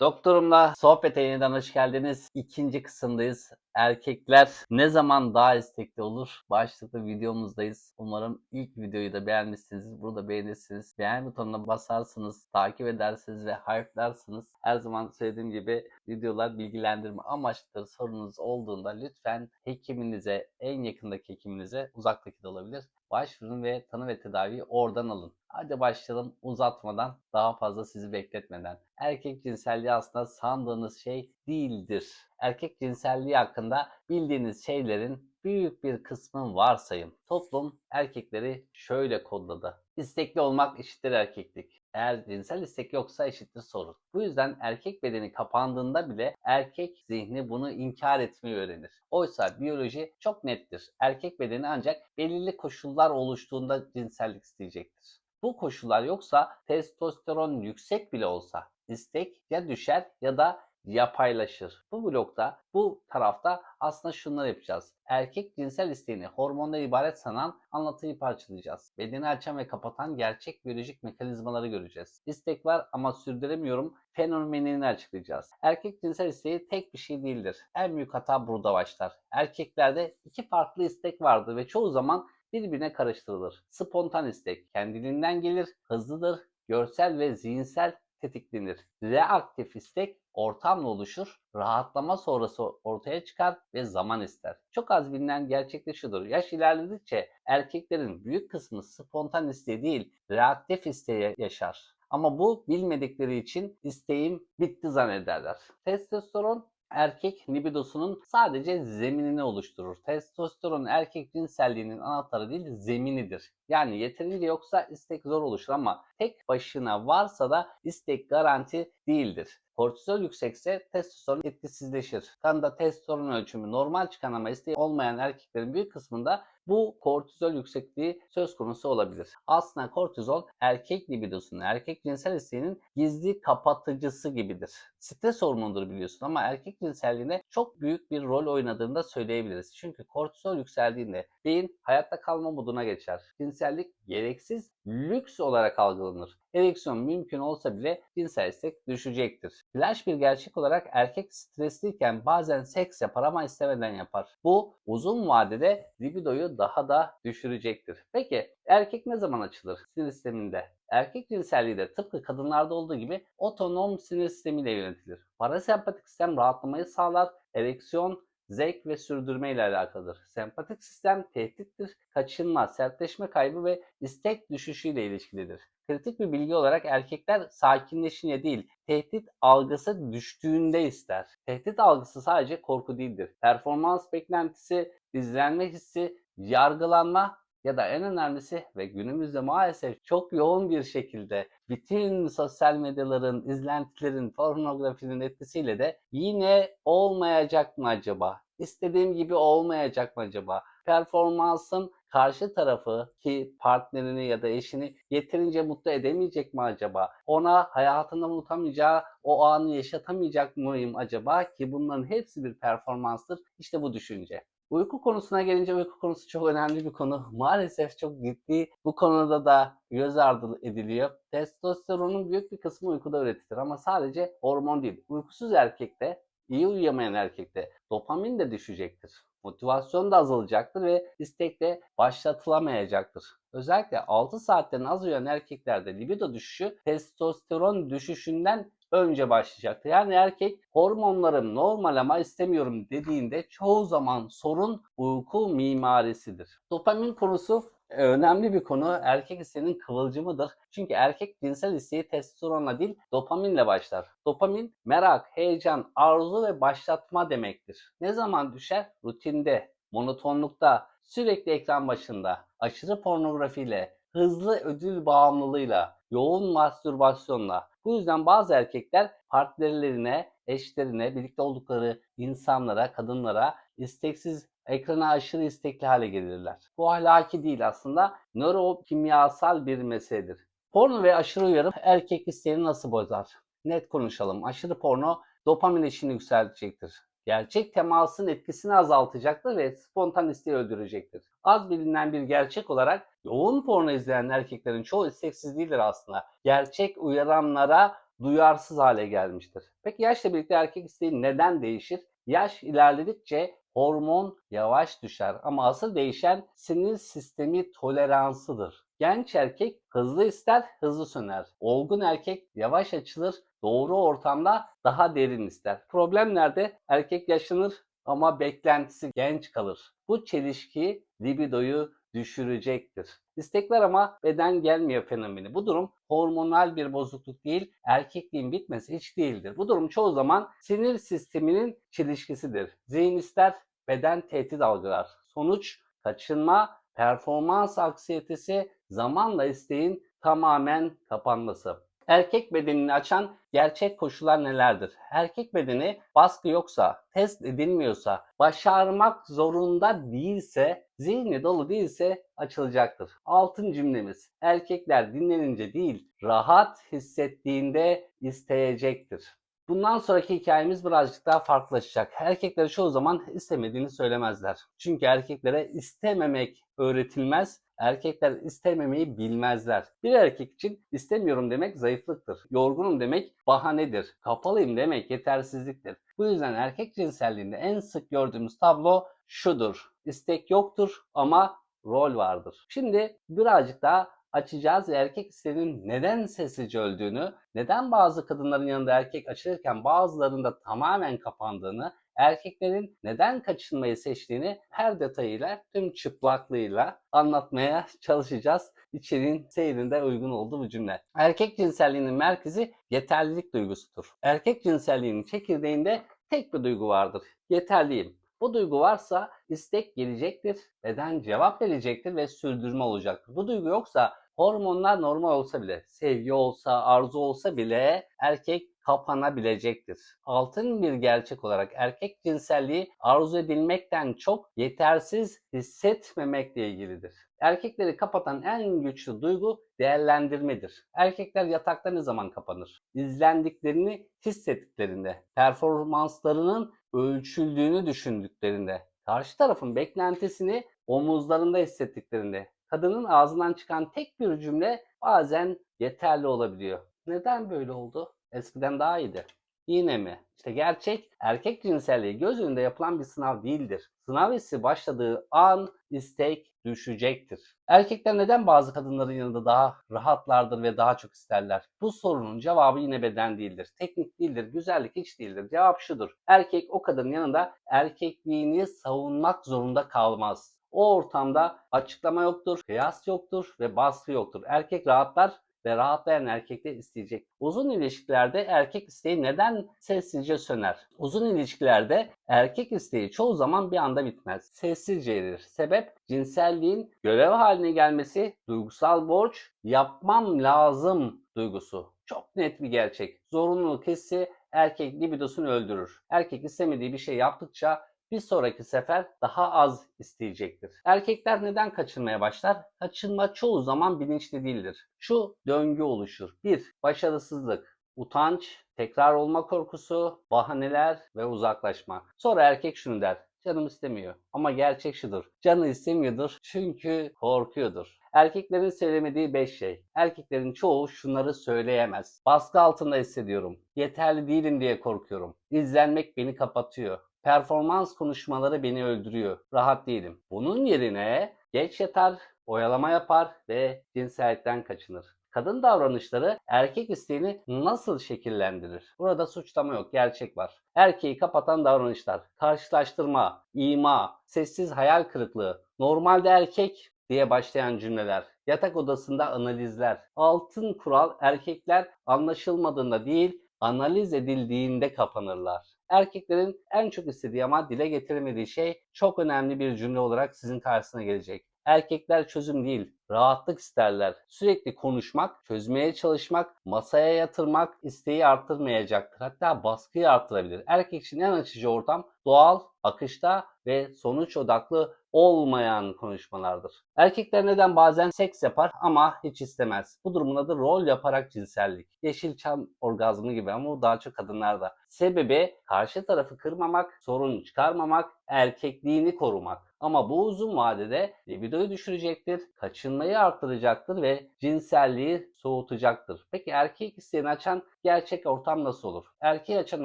Doktorumla sohbete yeniden hoş geldiniz. İkinci kısımdayız. Erkekler ne zaman daha istekli olur? Başlıklı videomuzdayız. Umarım ilk videoyu da beğenmişsiniz. Burada beğenirsiniz. Beğen butonuna basarsınız, takip edersiniz ve hype'larsınız. Her zaman söylediğim gibi videolar bilgilendirme amaçlıdır. Sorunuz olduğunda lütfen hekiminize, en yakındaki hekiminize, uzaktaki de olabilir. Başvurun ve tanı ve tedaviyi oradan alın. Hadi başlayalım uzatmadan, daha fazla sizi bekletmeden. Erkek cinselliği aslında sandığınız şey değildir. Erkek cinselliği hakkında bildiğiniz şeylerin büyük bir kısmı varsayım. Toplum erkekleri şöyle kodladı. İstekli olmak eşittir erkeklik. Eğer cinsel istek yoksa eşittir sorun. Bu yüzden erkek bedeni kapandığında bile erkek zihni bunu inkar etmeyi öğrenir. Oysa biyoloji çok nettir. Erkek bedeni ancak belirli koşullar oluştuğunda cinsellik isteyecektir. Bu koşullar yoksa testosteron yüksek bile olsa istek ya düşer ya da yapaylaşır. Bu blokta, bu tarafta aslında şunları yapacağız. Erkek cinsel isteğini hormondan ibaret sanan anlatıyı parçalayacağız. Bedeni açan ve kapatan gerçek biyolojik mekanizmaları göreceğiz. İstek var ama sürdüremiyorum fenomenini açıklayacağız. Erkek cinsel isteği tek bir şey değildir. En büyük hata burada başlar. Erkeklerde iki farklı istek vardır ve çoğu zaman birbirine karıştırılır. Spontan istek kendiliğinden gelir, hızlıdır, görsel ve zihinsel tetiklenir. Reaktif istek ortamla oluşur, rahatlama sonrası ortaya çıkar ve zaman ister. Çok az bilinen gerçek de şudur. Yaş ilerledikçe erkeklerin büyük kısmı spontan isteği değil, reaktif isteği yaşar. Ama bu bilmedikleri için isteğim bitti zannederler. Testosteron erkek libidosunun sadece zeminini oluşturur. Testosteron erkek cinselliğinin anahtarı değil zeminidir. Yani yeterince yoksa istek zor oluşur ama tek başına varsa da istek garanti değildir. Kortizol yüksekse testosteron etkisizleşir. Kanda testosteron ölçümü normal çıkan ama isteği olmayan erkeklerin büyük kısmında bu kortizol yüksekliği söz konusu olabilir. Aslında kortizol erkek libidosunun, erkek cinsel isteğinin gizli kapatıcısı gibidir. Stres hormonudur biliyorsun ama erkek cinselliğine çok büyük bir rol oynadığını da söyleyebiliriz. Çünkü kortizol yükseldiğinde beyin hayatta kalma moduna geçer. Cinsellik gereksiz lüks olarak algılanır. Ereksiyon mümkün olsa bile cinsel istek düşecektir. Flash bir gerçek olarak erkek stresliyken bazen seks yapar ama istemeden yapar. Bu uzun vadede libidoyu daha da düşürecektir. Peki erkek ne zaman açılır sinir sisteminde? Erkek cinselliği de tıpkı kadınlarda olduğu gibi otonom sinir sistemiyle yönetilir. Parasempatik sistem rahatlamayı sağlar, ereksiyon zevk ve sürdürme ile alakalıdır. Sempatik sistem tehdittir, kaçınma, sertleşme kaybı ve istek düşüşüyle ilişkilidir. Kritik bir bilgi olarak erkekler sakinleşince değil, tehdit algısı düştüğünde ister. Tehdit algısı sadece korku değildir. Performans beklentisi, izlenme hissi, yargılanma ya da en önemlisi ve günümüzde maalesef çok yoğun bir şekilde bütün sosyal medyaların, izlentilerin, pornografinin etkisiyle de yine olmayacak mı acaba? İstediğim gibi olmayacak mı acaba? Performansın karşı tarafı ki partnerini ya da eşini yeterince mutlu edemeyecek mi acaba? Ona hayatında unutamayacağı o anı yaşatamayacak mıyım acaba ki bunların hepsi bir performanstır. İşte bu düşünce. Uyku konusuna gelince uyku konusu çok önemli bir konu. Maalesef çok ciddi bu konuda da göz ardı ediliyor. Testosteronun büyük bir kısmı uykuda üretilir ama sadece hormon değil. Uykusuz erkekte, iyi uyuyamayan erkekte dopamin de düşecektir. Motivasyon da azalacaktır ve istek de başlatılamayacaktır. Özellikle 6 saatten az uyuyan erkeklerde libido düşüşü testosteron düşüşünden önce başlayacaktır. Yani erkek hormonlarım normal ama istemiyorum dediğinde çoğu zaman sorun uyku mimarisidir. Dopamin konusu önemli bir konu. Erkek isteğinin kıvılcımıdır. Çünkü erkek cinsel isteği testosteronla değil dopaminle başlar. Dopamin merak, heyecan, arzu ve başlatma demektir. Ne zaman düşer? Rutinde, monotonlukta, sürekli ekran başında, aşırı pornografiyle, hızlı ödül bağımlılığıyla, yoğun mastürbasyonla. Bu yüzden bazı erkekler partnerlerine, eşlerine, birlikte oldukları insanlara, kadınlara isteksiz ekrana aşırı istekli hale gelirler. Bu ahlaki değil aslında nörokimyasal bir meseledir. Porno ve aşırı uyarım erkek isteğini nasıl bozar? Net konuşalım. Aşırı porno dopamin eşini yükseltecektir. Gerçek temasın etkisini azaltacaktır ve spontan isteği öldürecektir. Az bilinen bir gerçek olarak yoğun porno izleyen erkeklerin çoğu isteksiz değildir aslında. Gerçek uyaranlara duyarsız hale gelmiştir. Peki yaşla birlikte erkek isteği neden değişir? Yaş ilerledikçe hormon yavaş düşer ama asıl değişen sinir sistemi toleransıdır. Genç erkek hızlı ister, hızlı söner. Olgun erkek yavaş açılır, doğru ortamda daha derin ister. Problem nerede? Erkek yaşlanır ama beklentisi genç kalır. Bu çelişki libidoyu düşürecektir. İstekler ama beden gelmiyor fenomeni. Bu durum hormonal bir bozukluk değil, erkekliğin bitmesi hiç değildir. Bu durum çoğu zaman sinir sisteminin çelişkisidir. Zihin ister, beden tehdit algılar. Sonuç kaçınma, performans aksiyetesi, zamanla isteğin tamamen kapanması. Erkek bedenini açan gerçek koşullar nelerdir? Erkek bedeni baskı yoksa, test edilmiyorsa, başarmak zorunda değilse, zihni dolu değilse açılacaktır. Altın cümlemiz. Erkekler dinlenince değil, rahat hissettiğinde isteyecektir. Bundan sonraki hikayemiz birazcık daha farklılaşacak. Erkekler çoğu zaman istemediğini söylemezler. Çünkü erkeklere istememek öğretilmez. Erkekler istememeyi bilmezler. Bir erkek için istemiyorum demek zayıflıktır. Yorgunum demek bahanedir. Kapalıyım demek yetersizliktir. Bu yüzden erkek cinselliğinde en sık gördüğümüz tablo şudur. İstek yoktur ama rol vardır. Şimdi birazcık daha açacağız ve erkek isteğinin neden sessizce öldüğünü, neden bazı kadınların yanında erkek açılırken bazılarında tamamen kapandığını, erkeklerin neden kaçınmayı seçtiğini her detayıyla, tüm çıplaklığıyla anlatmaya çalışacağız. İçeriğin seyrinde uygun olduğu bu cümle. Erkek cinselliğinin merkezi yeterlilik duygusudur. Erkek cinselliğinin çekirdeğinde tek bir duygu vardır. Yeterliyim. Bu duygu varsa istek gelecektir, beden cevap verecektir ve sürdürme olacaktır. Bu duygu yoksa hormonlar normal olsa bile, sevgi olsa, arzu olsa bile erkek kapanabilecektir. Altın bir gerçek olarak erkek cinselliği arzu edilmekten çok yetersiz hissetmemekle ilgilidir. Erkekleri kapatan en güçlü duygu değerlendirmedir. Erkekler yatakta ne zaman kapanır? İzlendiklerini hissettiklerinde, performanslarının ölçüldüğünü düşündüklerinde, karşı tarafın beklentisini omuzlarında hissettiklerinde, kadının ağzından çıkan tek bir cümle bazen yeterli olabiliyor. Neden böyle oldu? Eskiden daha iyiydi. Yine mi? İşte gerçek erkek cinselliği göz önünde yapılan bir sınav değildir. Sınav hissi başladığı an istek düşecektir. Erkekler neden bazı kadınların yanında daha rahatlardır ve daha çok isterler? Bu sorunun cevabı yine beden değildir. Teknik değildir, güzellik hiç değildir. Cevap şudur. Erkek o kadının yanında erkekliğini savunmak zorunda kalmaz. O ortamda açıklama yoktur, kıyas yoktur ve baskı yoktur. Erkek rahatlar ve rahatlayan erkek de isteyecek. Uzun ilişkilerde erkek isteği neden sessizce söner? Uzun ilişkilerde erkek isteği çoğu zaman bir anda bitmez. Sessizce erir. Sebep cinselliğin görev haline gelmesi, duygusal borç, yapmam lazım duygusu. Çok net bir gerçek. Zorunluluk hissi erkek libidosunu öldürür. Erkek istemediği bir şey yaptıkça bir sonraki sefer daha az isteyecektir. Erkekler neden kaçırmaya başlar? Kaçınma çoğu zaman bilinçli değildir. Şu döngü oluşur. 1. Başarısızlık, utanç, tekrar olma korkusu, bahaneler ve uzaklaşma. Sonra erkek şunu der. Canım istemiyor. Ama gerçek şudur. Canı istemiyordur çünkü korkuyordur. Erkeklerin söylemediği 5 şey. Erkeklerin çoğu şunları söyleyemez. Baskı altında hissediyorum. Yeterli değilim diye korkuyorum. İzlenmek beni kapatıyor. Performans konuşmaları beni öldürüyor. Rahat değilim. Bunun yerine geç yatar, oyalama yapar ve cinsellikten kaçınır. Kadın davranışları erkek isteğini nasıl şekillendirir? Burada suçlama yok, gerçek var. Erkeği kapatan davranışlar, karşılaştırma, ima, sessiz hayal kırıklığı, normalde erkek diye başlayan cümleler, yatak odasında analizler. Altın kural erkekler anlaşılmadığında değil, analiz edildiğinde kapanırlar. Erkeklerin en çok istediği ama dile getiremediği şey çok önemli bir cümle olarak sizin karşısına gelecek. Erkekler çözüm değil, rahatlık isterler. Sürekli konuşmak, çözmeye çalışmak, masaya yatırmak isteği arttırmayacaktır. Hatta baskıyı arttırabilir. Erkek için en açıcı ortam doğal, akışta ve sonuç odaklı olmayan konuşmalardır. Erkekler neden bazen seks yapar ama hiç istemez. Bu durumun adı rol yaparak cinsellik. Yeşilçam orgazmı gibi ama bu daha çok kadınlarda. Sebebi karşı tarafı kırmamak, sorun çıkarmamak, erkekliğini korumak. Ama bu uzun vadede libidoyu düşürecektir, kaçınmayı arttıracaktır ve cinselliği soğutacaktır. Peki erkek isteğini açan gerçek ortam nasıl olur? Erkeği açan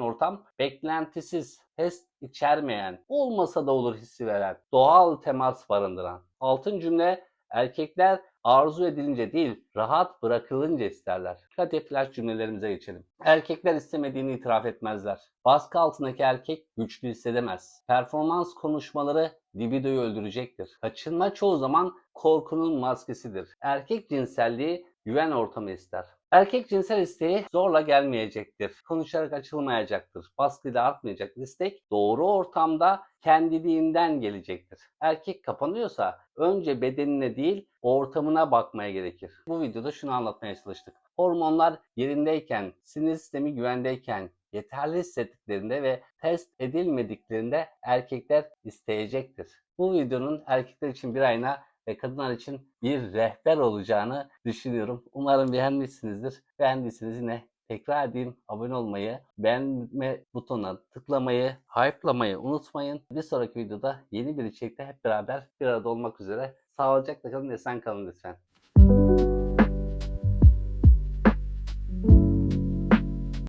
ortam beklentisiz, test içermeyen, olmasa da olur hissi veren, doğal temas barındıran. Altın cümle erkekler arzu edilince değil, rahat bırakılınca isterler. Flash cümlelerimize geçelim. Erkekler istemediğini itiraf etmezler. Baskı altındaki erkek güçlü hissedemez. Performans konuşmaları libidoyu öldürecektir. Kaçınma çoğu zaman korkunun maskesidir. Erkek cinselliği güven ortamı ister. Erkek cinsel isteği zorla gelmeyecektir. Konuşarak açılmayacaktır. Baskıyla artmayacaktır. İstek doğru ortamda kendiliğinden gelecektir. Erkek kapanıyorsa önce bedenine değil ortamına bakmaya gerekir. Bu videoda şunu anlatmaya çalıştık. Hormonlar yerindeyken, sinir sistemi güvendeyken, yeterli hissettiklerinde ve test edilmediklerinde erkekler isteyecektir. Bu videonun erkekler için bir ayna ve kadınlar için bir rehber olacağını düşünüyorum. Umarım beğenmişsinizdir. Beğendiyseniz yine tekrar edeyim abone olmayı, beğenme butonuna tıklamayı, hype'lamayı unutmayın. Bir sonraki videoda yeni bir içerikte hep beraber bir arada olmak üzere. Sağlıcakla kalın, esen kalın lütfen.